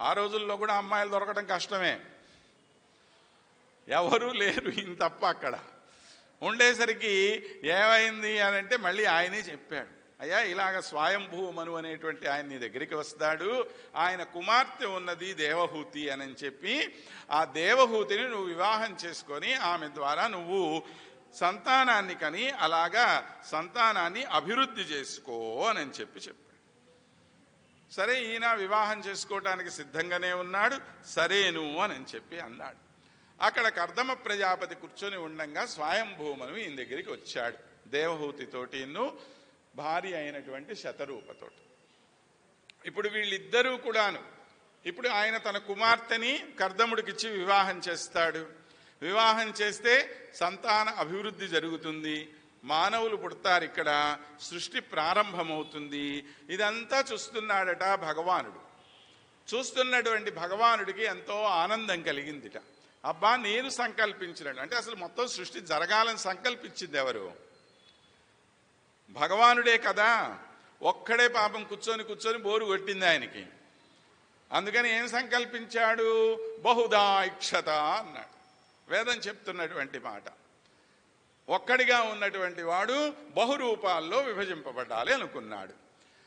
ఆ రోజుల్లో కూడా అమ్మాయిలు దొరకడం కష్టమే. ఎవరూ లేరు ఈయన తప్ప అక్కడ. ఉండేసరికి ఏమైంది అని అంటే మళ్ళీ ఆయనే చెప్పాడు. అయ్యా ఇలాగ స్వయంభూ మను అనేటువంటి ఆయన నీ దగ్గరికి వస్తాడు. ఆయన కుమార్తె ఉన్నది దేవహూతి అని చెప్పి ఆ దేవహూతిని నువ్వు వివాహం చేసుకొని ఆమె ద్వారా నువ్వు సంతానాన్ని కని అలాగా సంతానాన్ని అభివృద్ధి చేసుకో అని చెప్పి చెప్పాడు. సరే ఈయన వివాహం చేసుకోవటానికి సిద్ధంగానే ఉన్నాడు. సరేను అని చెప్పి అన్నాడు. అక్కడ కర్దమ ప్రజాపతి కూర్చొని ఉండంగా స్వయంభూమను ఈయన దగ్గరికి వచ్చాడు. దేవహూతితోటిను భార్య అయినటువంటి శతరూపతోటి. ఇప్పుడు వీళ్ళిద్దరూ కూడాను ఇప్పుడు ఆయన తన కుమార్తెని కర్దముడికిచ్చి వివాహం చేస్తాడు. వివాహం చేస్తే సంతాన అభివృద్ధి జరుగుతుంది. మానవులు పుడతారు ఇక్కడ సృష్టి ప్రారంభమవుతుంది. ఇదంతా చూస్తున్నాడట భగవానుడు. చూస్తున్నటువంటి భగవానుడికి ఎంతో ఆనందం కలిగిందిట. అబ్బా నేను సంకల్పించినాడు అంటే అసలు మొత్తం సృష్టి జరగాలని సంకల్పించింది ఎవరు? భగవానుడే కదా. ఒక్కడే పాపం కూర్చొని కూర్చొని బోరు కొట్టింది ఆయనకి. అందుకని ఏం సంకల్పించాడు? బహుదా ఇక్షత అన్నాడు. వేదం చెప్తున్నటువంటి మాట. ఒక్కడిగా ఉన్నటువంటి వాడు బహురూపాల్లో విభజింపబడాలి అనుకున్నాడు.